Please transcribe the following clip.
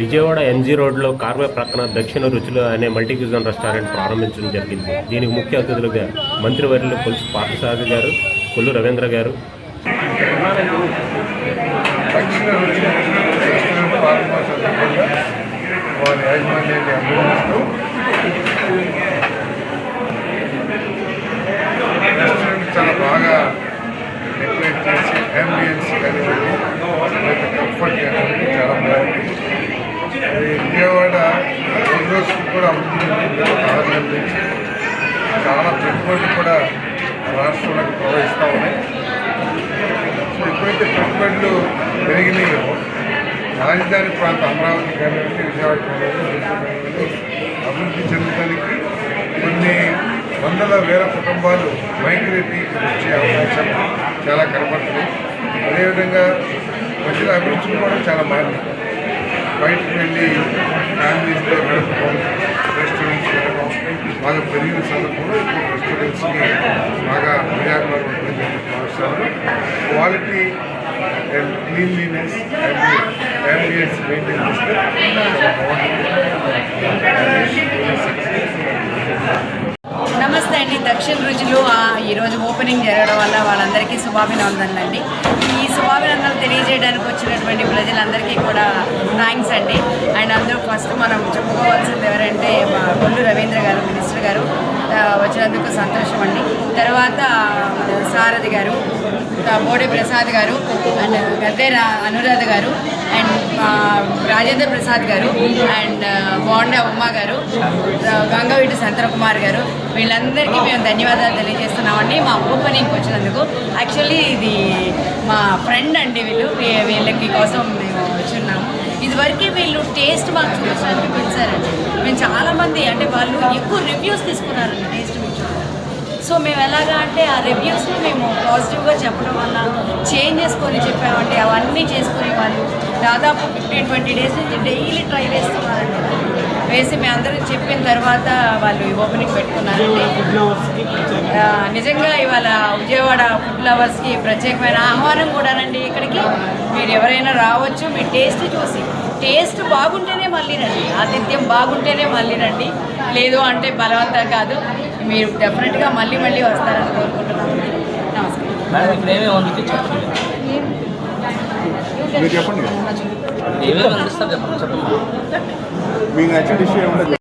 Vijayawada NG రోడ్లో కార్వే ప్రక్కన దక్షిణ రుచులు అనే మల్టీక్యూజన్ రెస్టారెంట్ ప్రారంభించడం జరిగింది. దీనికి ముఖ్య అతిథులుగా మంత్రివర్యులు కొలుసు పార్థసారథి గారు కొల్లు రవీంద్ర గారు. వారి యాజమాన్యాన్ని అభినందిస్తూ కూడా అభివృద్ధి చెందుతుంది చాలా పెట్టుబడులు కూడా రాష్ట్రంలోకి ప్రవహిస్తూ ఉన్నాయి. సో ఎప్పుడైతే పెట్టుబడులు పెరిగినాయో రాజధాని ప్రాంత అమరావతి కానివ్వండి విజయవాడ కానివ్వండి అభివృద్ధి చెందడానికి కొన్ని వందల వేల కుటుంబాలు మైగ్రేట్ వచ్చే అవకాశం చాలా కనపడుతుంది. అదేవిధంగా ప్రజల అభిరుచులు కూడా చాలా మారింది బయటకు వెళ్ళి ఫ్యామిలీస్తో గడుపుకోవాలి బాగా ప్రజాభిమానం ఉంటుందని భావిస్తాను quality and cleanliness and ambience maintain చేస్తే నమస్తే అండి. దక్షిణ రుచులు ఈరోజు ఓపెనింగ్ జరగడం వల్ల వాళ్ళందరికీ శుభాభినందనలు అండి ఈ శుభాభినందనలు తెలియజేయడానికి వచ్చినటువంటి ప్రజలందరికీ కూడా థ్యాంక్స్ అండి. అండ్ అందరూ ఫస్ట్ మనం చెప్పుకోవాల్సింది ఎవరంటే మా కొల్లు రవీంద్ర గారు మినిస్టర్ గారు. వచ్చినందుకు సంతోషం అండి తర్వాత సారథి గారు బోడే ప్రసాద్ గారు అండ్ గద్దే అనురాధ గారు అండ్ రాజేంద్ర ప్రసాద్ గారు అండ్ ఆ, బోండా ఉమా గారు ఆ, గంగవీటి సంతరకుమార్ గారు వీళ్ళందరికీ మేము ధన్యవాదాలు తెలియజేస్తున్నామండి. మా ఓపెనింగ్కి వచ్చినందుకు. యాక్చువల్లీ ఇది మా ఫ్రెండ్ అండి వీళ్ళు. వీళ్ళకి కోసం మేము వచ్చున్నాము. ఇదివరకు వీళ్ళు టేస్ట్ చాలామంది అంటే వాళ్ళు ఎక్కువ రివ్యూస్ తీసుకున్నారండి టేస్ట్ సో మేము ఎలాగా అంటే ఆ రివ్యూస్ని మేము పాజిటివ్గా చెప్పడం వల్ల చేంజ్ చేసుకొని చెప్పామండి అవన్నీ చేసుకొని వాళ్ళు దాదాపు ఫిఫ్టీన్ ట్వంటీ డేస్ నుంచి డైలీ ట్రై చేస్తున్నారండి వేసి మేము అందరం చెప్పిన తర్వాత వాళ్ళు ఈ ఓపెనింగ్ పెట్టుకున్నారండి. నిజంగా ఇవాళ విజయవాడ ఫుడ్ లవర్స్కి ప్రత్యేకమైన ఆహ్వానం కూడానండి ఇక్కడికి. మీరు ఎవరైనా రావచ్చు మీ టేస్ట్ చూసి. టేస్ట్ బాగుంటేనే మళ్ళీ రండి. ఆతిథ్యం బాగుంటేనే మళ్ళీ రండి. లేదు అంటే బలవంతం కాదు. మీరు డెఫినెట్గా మళ్ళీ మళ్ళీ వస్తారని కోరుకుంటున్నాను. నమస్కారం.